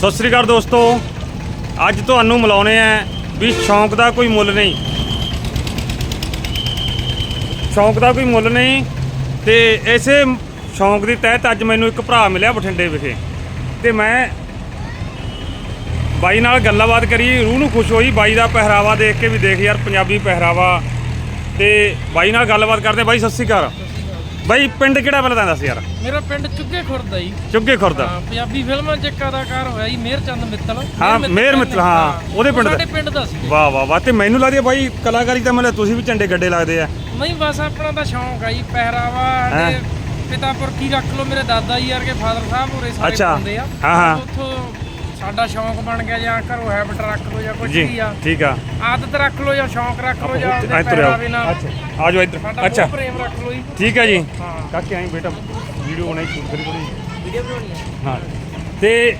ਸਤਿ ਸ੍ਰੀ ਅਕਾਲ ਦੋਸਤੋ। ਅੱਜ ਤੁਹਾਨੂੰ ਮਿਲਾਉਣੇ ਆ ਵੀ ਸ਼ੌਂਕ ਦਾ ਕੋਈ ਮੁੱਲ ਨਹੀਂ। ਸ਼ੌਂਕ ਦਾ ਕੋਈ ਮੁੱਲ ਨਹੀਂ ਤੇ ਇਸੇ ਸ਼ੌਂਕ ਦੀ ਤਹਿਤ ਅੱਜ ਮੈਨੂੰ ਇੱਕ ਭਰਾ ਮਿਲਿਆ ਬਠਿੰਡੇ ਵਿਖੇ। ਤੇ ਮੈਂ ਬਾਈ ਨਾਲ ਗੱਲਬਾਤ ਕਰੀ, ਰੂਹ ਨੂੰ ਖੁਸ਼ ਹੋਈ, ਬਾਈ ਦਾ ਪਹਿਰਾਵਾ ਦੇਖ ਕੇ ਵੀ ਦੇਖ ਯਾਰ ਪੰਜਾਬੀ ਪਹਿਰਾਵਾ। ਤੇ ਬਾਈ ਨਾਲ ਗੱਲਬਾਤ ਕਰਦੇ, ਬਾਈ ਸਤਿ ਸ੍ਰੀ ਅਕਾਲ। ਬਾਈ ਪਿੰਡ ਕਿਹੜਾ ਪਹਿਲਾਂ ਤਾਂ ਦੱਸ ਯਾਰ ਮੇਰਾ ਪਿੰਡ ਚੁੱਗੇ ਖੁਰਦ ਆ ਜੀ ਚੁੱਗੇ ਖੁਰਦ ਹਾਂ ਪੰਜਾਬੀ ਫਿਲਮਾਂ 'ਚ ਇੱਕ ਅਦਾਕਾਰ ਹੋਇਆ ਜੀ ਮੇਹਰ ਚੰਦ ਮਿੱਤਲ ਹਾਂ, ਮਿਹਰ ਮਿੱਤਲ, ਹਾਂ, ਉਹਦੇ ਪਿੰਡ ਦਾ। ਸਾਡੇ ਪਿੰਡ ਦਾ ਸੀ ਵਾਹ ਵਾਹ ਵਾਹ ਤੇ ਮੈਨੂੰ ਲੱਗਦੀ ਹੈ ਬਾਈ ਕਲਾਕਾਰੀ ਤਾਂ ਮਤਲਬ ਤੁਸੀਂ ਵੀ ਝੰਡੇ ਗੱਡੇ ਲੱਗਦੇ ਆ ਨਹੀਂ ਬਸ ਆਪਣਾ ਤਾਂ ਸ਼ੌਂਕ ਆ ਜੀ ਪਹਿਰਾਵਾ? ਸਾਡੇ ਪਿਤਾ ਪੁਰਖੀ ਰੱਖ ਲਓ ਮੇਰੇ ਦਾਦਾ ਜੀ ਵਰਗੇ ਫਾਦਰ ਸਾਹਿਬ ਹੋਰੇ ਸਾਰੇ। ਪਾਉਂਦੇ ਆ ਹਾਂ, ਹਾਂ। ਉੱਥੋਂ ਸਾਡਾ ਸ਼ੌਂਕ ਬਣ ਗਿਆ ਜਾਂ ਘਰੋਂ ਹੈਬਿਟ ਰੱਖ ਲਓ ਜਾਂ ਕੁਝ ਵੀ ਆ। ਠੀਕ ਆ। ਆਦਤ ਰੱਖ ਲਓ ਜਾਂ ਸ਼ੌਂਕ ਰੱਖ ਲਓ ਜਾਂ ਆਪਦੇ ਇੱਧਰ ਆਓ। ਪਹਿਰਾਵੇ ਨਾਲ ਅੱਛਾ ਆ ਜਾਓ ਇੱਧਰ। ਸਾਡਾ ਅੱਛਾ। ਪ੍ਰੇਮ ਰੱਖ ਲਓ ਜੀ। ਠੀਕ ਹੈ ਜੀ। ਹਾਂ। ਕਾਕੇ ਆਈ ਬੇਟਾ ਵੀਡੀਓ ਬਣਾਈ ਸ਼ੂਟ ਕਰੀ ਥੋੜੀ ਵੀਡੀਓ ਬਣਾਉਣੀ ਆ। ਹਾਂ। ਤੇ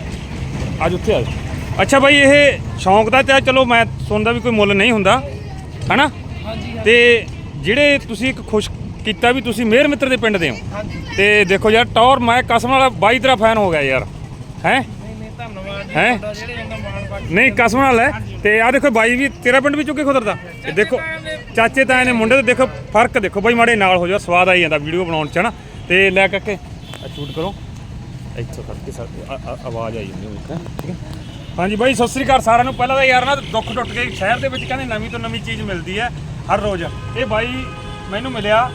ਅੱਜ ਉੱਥੇ ਆ ਜਾਓ। ਅੱਛਾ ਬਾਈ ਇਹ ਸ਼ੌਂਕ ਦਾ ਤਾਂ ਚਲੋ ਮੈਂ ਸੁਣਦਾ ਵੀ ਕੋਈ ਮੁੱਲ ਨਹੀਂ ਹੁੰਦਾ ਹਨਾ? ਹਾਂਜੀ ਹਾਂ- ਤੇ ਜਿਹੜੇ ਤੁਸੀਂ ਇੱਕ ਖੁਸ਼ ਕੀਤਾ ਵੀ ਤੁਸੀਂ ਮੇਰ ਮਿੱਤਰ ਦੇ ਪਿੰਡ ਦੇ ਹੋ ਹਾਂਜੀ। ਤੇ ਦੇਖੋ ਯਾਰ ਟੌਰ ਮੈਂ ਕਸਮ ਵਾਲਾ ਬਾਈ ਤੇਰਾ ਫੈਨ ਹੋ ਗਿਆ ਯਾਰ ਹੈ? ਧੰਨਵਾਦ ਹੈਂ? ਨਹੀਂ ਕਸਮ ਨਾਲ ਹੈ। ਤੇ ਆ ਦੇਖੋ ਬਾਈ ਵੀ ਤੇਰਾ ਪਿੰਡ ਵੀ ਚੁੱਕੇ ਖੁਦਰਦਾ। ਤੇ ਦੇਖੋ ਚਾਚੇ ਤਾਏ ਨੇ ਮੁੰਡੇ ਤੇ ਦੇਖੋ ਫ਼ਰਕ ਦੇਖੋ ਬਾਈ ਮਾੜੇ ਨਾਲ ਹੋ ਜਾ ਸਵਾਦ ਆਈ ਜਾਂਦਾ ਵੀਡੀਓ ਬਣਾਉਣ ਚ ਨਾ ਤੇ ਲੈ ਕੇ ਸ਼ੂਟ ਕਰੋ। ਇੱਥੋਂ ਕਰਕੇ ਆਵਾਜ਼ ਆਈ ਜਾਂਦੀ ਹੋਈ ਠੀਕ ਹੈ? ਹਾਂਜੀ ਬਾਈ ਸਤਿ ਸ੍ਰੀ ਅਕਾਲ ਸਾਰਿਆਂ ਨੂੰ। ਪਹਿਲਾਂ ਤਾਂ ਯਾਰ ਨਾ ਦੁੱਖ ਟੁੱਟ ਕੇ ਸ਼ਹਿਰ ਦੇ ਵਿੱਚ ਕਹਿੰਦੇ ਨਵੀਂ ਤੋਂ ਨਵੀਂ ਚੀਜ਼ ਮਿਲਦੀ ਹੈ ਹਰ ਰੋਜ਼। ਇਹ ਬਾਈ ਮੈਨੂੰ ਮਿਲਿਆ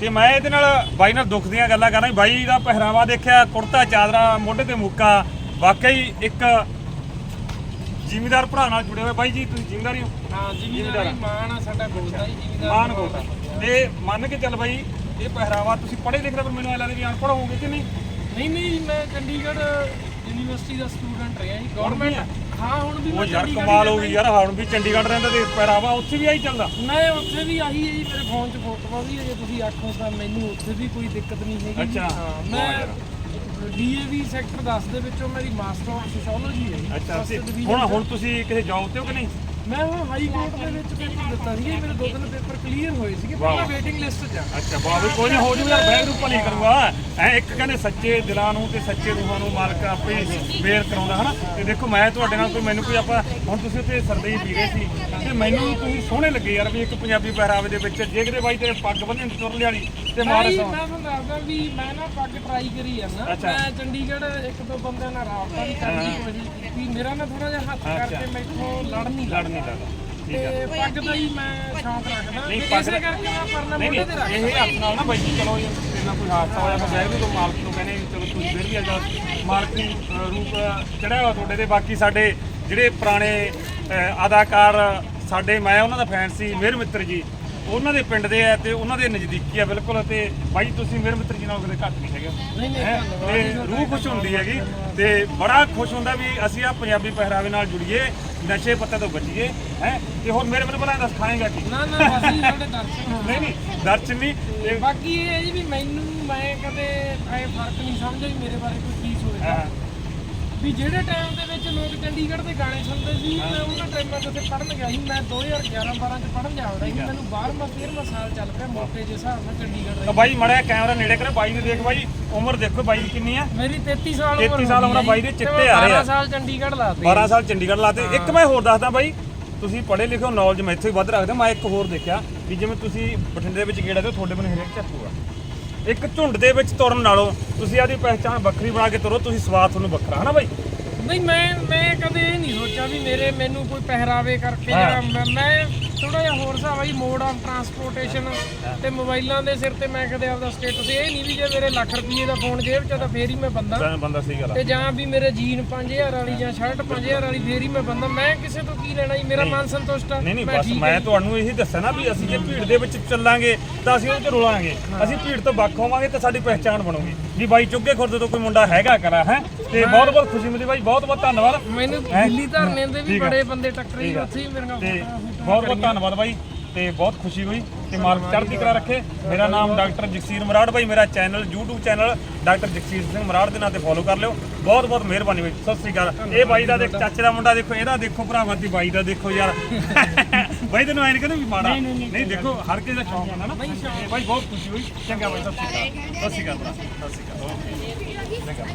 ਤੇ ਮੈਂ ਇਹਦੇ ਨਾਲ ਬਾਈ ਨਾਲ ਦੁੱਖ ਦੀਆਂ ਗੱਲਾਂ ਕਰਨਾ ਬਾਈ ਦਾ ਪਹਿਰਾਵਾ ਦੇਖਿਆ ਕੁੜਤਾ ਚਾਦਰਾ ਮੋਢੇ ਤੇ ਮੁੱਕਾ ਵਾਕਈ ਇੱਕ ਜ਼ਿਮੀਦਾਰ ਭਰਾ ਨਾਲ ਜੁੜੇ ਹੋਏ ਬਾਈ ਜੀ ਤੁਸੀਂ ਜ਼ਿਮੀਦਾਰ ਹੀ ਜ਼ਿਮੀਂਦਾਰ। ਮਾਣ ਆ ਸਾਡਾ ਗੋਲਦਾ ਜੀ ਜ਼ਿਮੀਦਾਰ ਮਾਨ ਕੋਟਾ ਤੇ ਮੰਨ ਕੇ ਚੱਲ ਬਾਈ ਇਹ ਪਹਿਰਾਵਾ ਤੁਸੀਂ ਪੜ੍ਹੇ ਲਿਖੇ ਪਰ ਮੈਨੂੰ ਐ ਲੱਗਦਾ ਵੀ ਅਨਪੜ੍ਹ ਹੋਵੋਗੇ ਕਿ ਨਹੀਂ ਨਹੀਂ ਨਹੀਂ ਮੈਂ ਚੰਡੀਗੜ੍ਹ ਯੂਨੀਵਰਸਿਟੀ ਦਾ ਸਟੂਡੈਂਟ ਰਿਹਾ ਜੀ ਗਵਰਨਮੈਂਟ ਹਾਂ ਹੁਣ ਵੀ ਉਹ ਯਾਰ ਕਮਾਲ ਹੀ ਗਈ ਯਾਰ ਹੁਣ ਵੀ ਚੰਡੀਗੜ੍ਹ ਰਹਿੰਦਾ ਤੇ ਪਹਿਰਾਵਾ ਉੱਥੇ ਵੀ ਆਈ ਚੱਲਦਾ ਮੈਂ ਉੱਥੇ ਵੀ ਆਹੀ ਹੈ ਜੀ ਮੇਰੇ ਫੋਨ 'ਚ ਫੋਟੋਆਂ ਵੀ ਹੈ ਜੇ ਤੁਸੀਂ ਆਖੋ ਤਾਂ ਮੈਨੂੰ ਉੱਥੇ ਵੀ ਕੋਈ ਦਿੱਕਤ ਨਹੀਂ ਹੈਗੀ। ਅੱਛਾ। ਹਾਂ ਮੈਂ। ਡੀਏਵੀ ਸੈਕਟਰ 10 ਦੇ ਵਿੱਚੋਂ ਮੇਰੀ ਮਾਸਟਰ ਆਫ ਸੋਸ਼ੀਓਲੋਜੀ ਹੈ। ਅੱਛਾ division ਹੁਣ। ਹੁਣ ਤੁਸੀਂ ਕਿਸੇ ਜੌਬ ਤੇ ਹੋ ਕਿ ਨਹੀਂ ਮੈਂ ਹੁਣ ਹਾਈ ਕੋਰਟ ਦੇ ਵਿੱਚ ਪੇਪਰ ਦਿੱਤਾ ਸੀ ਮੇਰੇ ਦੋ ਤਿੰਨ ਪੇਪਰ ਕਲੀਅਰ ਹੋਏ ਸੀਗੇ। ਮੈਂ ਵੇਟਿੰਗ ਲਿਸਟ 'ਚ ਆ ਅੱਛਾ ਬਾਬਾ ਕੋਈ ਨਹੀਂ ਹੋ ਜੂ ਯਾਰ ਬੈਗ ਨੂੰ ਭਲੀ ਕਰੂਗਾ ਐ ਇੱਕ ਕਹਿੰਦੇ ਸੱਚੇ ਦਿਲਾਂ ਨੂੰ ਤੇ ਸੱਚੇ ਰੂਹਾਂ ਨੂੰ ਮਾਲਕ ਆਪੇ ਬੇਰ ਕਰਾਉਂਦਾ ਹਨਾ? ਤੇ ਦੇਖੋ ਮੈਂ ਤੁਹਾਡੇ ਨਾਲ ਕੋਈ ਮੈਨੂੰ ਕੋਈ ਆਪਾਂ ਹੁਣ ਤੁਸੀਂ ਉੱਥੇ ਸਰਦਈ ਰਹੇ ਸੀ ਤੇ ਮੈਨੂੰ ਤੁਸੀਂ ਸੋਹਣੇ ਲੱਗੇ ਯਾਰ ਵੀ ਇੱਕ ਪੰਜਾਬੀ ਪਹਿਰਾਵੇ ਦੇ ਵਿੱਚ ਜੇ ਕਿਤੇ ਬਾਈ ਤੇਰੇ ਪੱਗ ਬੰਨ੍ਹੀ ਤੁਰਲੇ ਵਾਲੀ ਤੇ ਮਾਰੇ ਸੌ ਮੈਂ ਤੁਹਾਨੂੰ ਦੱਸਦਾ ਵੀ ਮੈਂ ਨਾ ਪੱਗ ਟਰਾਈ ਕਰੀ ਜਾਂਦਾ ਅੱਛਾ। ਮੈਂ ਚੰਡੀਗੜ੍ਹ ਇੱਕ ਦੋ ਬੰਦਿਆਂ ਨਾਲ ਰਾਬਤਾ ਵੀ ਕਰਨ ਕੋਸ਼ਿਸ਼ ਕੀਤੀ। ਮੇਰਾ ਨਾ ਥੋੜਾ ਜਿਹਾ ਹੱਥ ਕਰਕੇ ਮੈਥੋਂ ਲੜ ਨਹੀਂ ਲੜ ਨਹੀਂ ਲੱਗਦਾ। ਤੇ ਪੱਗ ਦਾ ਹੀ ਮੈਂ ਸ਼ੌਂਕ ਰੱਖਦਾ। ਨਹੀਂ, ਤੇ ਪੱਗ ਇਸੇ ਦਾ- ਕਰਕੇ ਮੈਂ ਪਰਨਾ ਨਹੀਂ ਮੋਢੇ ਤੇ ਰੱਖਦਾ। ਨਹੀਂ ਇਹ ਹੱਥ ਨਾਲ ਨਾ ਬਾਈ ਜੀ ਚਲੋ ਤੇਰੇ ਨਾਲ ਕੋਈ ਹਾਦਸਾ ਹੋਇਆ ਤਾਂ ਬੈਗ ਤੋਂ ਮਾਲਕ ਨੂੰ ਕਹਿੰਦੇ ਚਲੋ ਤੁਸੀਂ ਫਿਰ ਵੀ ਅੱਜ ਮਾਲਕ ਨੂੰ ਰੂਪ ਚੜਿਆ ਹੋਇਆ ਤੁਹਾਡੇ ਤੇ ਬਾਕੀ ਸਾਡੇ ਜਿਹੜੇ ਪੁਰਾਣੇ ਅਦਾਕਾਰ ਸਾਡੇ ਮੈਂ ਉਹਨਾਂ ਦਾ ਫੈਨ ਸੀ ਮੇਰ ਮਿੱਤਰ ਜੀ। ਉਹਨਾਂ ਦੇ ਪਿੰਡ ਦੇ ਆ ਤੇ ਉਹਨਾਂ ਦੇ ਨਜ਼ਦੀਕੀ ਆ ਬਿਲਕੁਲ ਤੇ ਬਾਈ ਤੁਸੀਂ ਮੇਰ ਮਿੱਤਰ ਜੀ ਨਾਲ ਕਦੇ ਘੱਟ ਨਹੀਂ ਹੈਗੇ। ਨਹੀਂ ਨਹੀਂ ਹੈਂ? ਤੇ ਰੂਹ ਖੁਸ਼ ਹੁੰਦੀ ਹੈਗੀ ਤੇ ਬੜਾ ਖੁਸ਼ ਹੁੰਦਾ ਵੀ ਅਸੀਂ ਆ ਪੰਜਾਬੀ ਪਹਿਰਾਵੇ ਨਾਲ ਜੁੜੀਏ ਨਸ਼ੇ ਪੱਤੇ ਤੋਂ ਬਚੀਏ ਹੈ? ਤੇ ਹੋਰ ਮੇਰੇ ਮੈਨੂੰ ਬਣਾ ਦੱਸ ਖਾਏਗਾ ਕੀ? ਨਾ ਨਾ ਸਾਡੇ ਹੋਣ। ਨਹੀਂ ਨਹੀਂ ਦਰਸ਼ਨ ਨਹੀਂ ਤੇ ਬਾਕੀ ਇਹ ਹੈ ਜੀ ਵੀ ਮੈਨੂੰ ਮੈਂ ਕਦੇ ਐ ਫ਼ਰਕ ਨਹੀਂ ਸਮਝਿਆ ਵੀ ਮੇਰੇ ਬਾਰੇ ਕੋਈ ਕੀ ਸੋਚਦਾ। ਹਾਂ, ਵੀ ਜਿਹੜੇ ਟਾਈਮ ਦੇ ਵਿੱਚ ਲੋਕ ਚੰਡੀਗੜ੍ਹ ਦੇ ਗਾਣੇ ਸੁਣਦੇ ਸੀ ਮੈਂ ਉਹਨਾਂ ਟਾਈਮਾਂ ਤੇ ਉੱਥੇ ਪੜ੍ਹਨ ਗਿਆ ਸੀ। ਮੈਂ 2011 12 ਚ ਪੜ੍ਹਨ ਜਾਂਦਾ ਸੀ। ਮੈਨੂੰ 12ਵਾਂ 13ਵਾਂ ਸਾਲ ਚੱਲ ਪਿਆ ਮੋਟੇ ਜਿਹੇ ਹਿਸਾਬ ਨਾਲ ਚੰਡੀਗੜ੍ਹ ਦਾ ਬਾਈ ਮੜਿਆ ਕੈਮਰਾ ਨੇੜੇ ਕਰ। ਬਾਈ ਨੂੰ ਦੇਖ ਬਾਈ ਉਮਰ ਦੇਖੋ ਬਾਈ ਦੀ ਕਿੰਨੀ ਆ। ਮੇਰੀ 33 ਸਾਲ 33 ਸਾਲ ਉਮਰ ਬਾਈ ਦੇ ਚਿੱਟੇ ਆ ਰਹੇ ਆ। 12 ਸਾਲ ਚੰਡੀਗੜ੍ਹ ਲਾਤੇ। 12 ਸਾਲ ਚੰਡੀਗੜ੍ਹ ਲਾਤੇ। ਇੱਕ ਮੈਂ ਹੋਰ ਦੱਸਦਾ ਬਾਈ ਤੁਸੀਂ ਪੜ੍ਹੇ ਲਿਖੇ ਹੋ ਨੌਲੇਜ ਮੈਥੋਂ ਹੀ ਵੱਧ ਰੱਖਦੇ। ਮੈਂ ਇੱਕ ਹੋਰ ਦੇਖਿਆ ਵੀ ਜਿਵੇਂ ਤੁਸੀਂ ਬਠਿੰਡੇ ਵਿੱਚ ਗੇੜਾ ਤੇ ਤੁਹਾਡੇ ਬਣੇ ਹਰੇਕ ਚੱਕੂਗਾ ਇੱਕ ਝੁੰਡ ਦੇ ਵਿੱਚ ਤੁਰਨ ਨਾਲੋਂ ਤੁਸੀਂ ਆਦੀ ਪਹਿਚਾਣ ਵੱਖਰੀ ਬਣਾ ਕੇ ਤੁਰੋ ਤੁਸੀਂ ਸਵਾਦ ਤੁਹਾਨੂੰ ਵੱਖਰਾ ਹਨਾ ਬਾਈ ਨਹੀਂ ਮੈਂ ਮੈਂ ਕਦੇ ਇਹ ਨਹੀਂ ਸੋਚਿਆ ਵੀ ਮੇਰੇ ਮੈਨੂੰ ਕੋਈ ਪਹਿਰਾਵੇ ਕਰਕੇ ਹਾਂ। ਜਿਹੜਾ ਮੈਂ- ਮੈਂ ਥੋੜਾ ਜਿਹਾ ਹੋਰ ਹਿਸਾਬ ਆ ਜੀ ਮੋਡ ਆਫ ਟਰਾਂਸਪੋਰਟੇਸ਼ਨ ਤੇ ਮੋਬਾਈਲਾਂ ਦੇ ਸਿਰ ਤੇ ਮੈਂ ਕਦੇ ਆਪਦਾ ਸਟੇਟਸ ਇਹ ਨਹੀਂ ਵੀ ਜੇ ਮੇਰੇ ਲੱਖ ਰੁਪਏ ਦਾ ਫੋਨ ਜੇਬ 'ਚ ਤਾਂ ਫੇਰ ਹੀ ਮੈਂ ਬੰਦਾ। ਤਾਂ ਬੰਦਾ ਸਹੀ ਗੱਲ ਆ। ਤੇ ਜਾਂ ਵੀ ਮੇਰੇ ਜੀਨ 5000 ਵਾਲੀ ਜਾਂ ਸ਼ਰਟ 5000 ਵਾਲੀ ਫੇਰ ਹੀ ਮੈਂ ਬੰਦਾ। ਮੈਂ ਕਿਸੇ ਤੋਂ ਕੀ ਲੈਣਾ ਜੀ? ਮੇਰਾ ਮਨ ਸੰਤੁਸ਼ਟ ਆ। ਨਹੀਂ ਨਹੀਂ ਬਸ ਠੀਕ ਮੈਂ। ਤੁਹਾਨੂੰ ਇਹੀ ਦੱਸਿਆ ਨਾ ਵੀ ਅਸੀਂ ਜੇ ਭੀੜ ਦੇ ਵਿੱਚ ਚੱਲਾਂਗੇ ਤਾਂ ਅਸੀਂ ਉਹਦੇ 'ਚ ਰੁਲਾਂਗੇ। ਅਸੀਂ ਭੀੜ ਤੋਂ ਵੱਖ ਹੋਵਾਂਗੇ ਤਾਂ ਸਾਡੀ ਪਹਿਚਾਣ ਬਣੂਗੀ। ਵੀ ਬਾਈ ਚੁੱਗੇ ਖੁਰਦ ਤੋਂ ਕੋਈ ਮੁੰਡਾ ਹੈਗਾ ਕਰਾ ਹੈ? ਤੇ ਬਹੁਤ ਬਹੁਤ ਖੁਸ਼ੀ ਮਿਲੀ ਬਾਈ ਬਹੁਤ ਬਹੁਤ ਧੰਨਵਾਦ। ਮੈਨੂੰ ਹੈਂ? ਦਿੱਲੀ ਧਰਨੇ ਦੇ ਵੀ ਠੀਕ ਆ। ਬੜੇ ਬੰਦੇ ਟੱਕਰੇ ਠੀਕ ਆ। ਉੱਥੇ ਹੀ ਮੇਰੀਆਂ ਤੇ ਫੋਟੋਆਂ ਫੂਟੋਆਂ ਬਹੁਤ ਬਹੁਤ ਧੰਨਵਾਦ ਬਾਈ ਤੇ ਬਹੁਤ ਖੁਸ਼ੀ ਹੋਈ ਤੇ ਮਾਲਕ ਚੜ੍ਹਦੀ ਕਲਾ ਰੱਖੇ। ਮੇਰਾ ਨਾਮ ਡਾਕਟਰ ਜਗਸੀਰ ਮਰਾੜ ਬਾਈ ਮੇਰਾ channel YouTube channel doctor Jagseer Singh Marar ਦੇ ਨਾਂ ਤੇ ਫੋਲੋ ਕਰ ਲਿਓ। ਬਹੁਤ ਬਹੁਤ ਮਿਹਰਬਾਨੀ ਬਾਈ ਸਤਿ ਸ੍ਰੀ ਅਕਾਲ। ਇਹ ਬਾਈ ਦਾ ਦੇਖ ਚਾਚੇ ਦਾ ਮੁੰਡਾ ਦੇਖੋ ਇਹਦਾ ਦੇਖੋ ਭਰਾਵਾ ਦੀ ਬਾਈ ਦਾ ਦੇਖੋ ਯਾਰ। ਬਾਈ ਤੈਨੂੰ ਐਂ ਕਹਿੰਦੇ ਵੀ ਮਾੜਾ। ਨਹੀਂ ਦੇਖੋ ਹਰ ਕਿਸੇ ਦਾ ਸ਼ੌਂਕ ਹੁੰਦਾ ਨਾ। ਬਾਈ ਬਹੁਤ ਖੁਸ਼ੀ ਹੋਈ। ਚੰਗਾ ਬਾਈ ਸਤਿ ਸ੍ਰੀ ਅਕਾਲ। ਸਤਿ ਸ੍ਰੀ ਅਕਾਲ ਸਤਿ ਸ੍ਰੀ ਅਕਾਲ।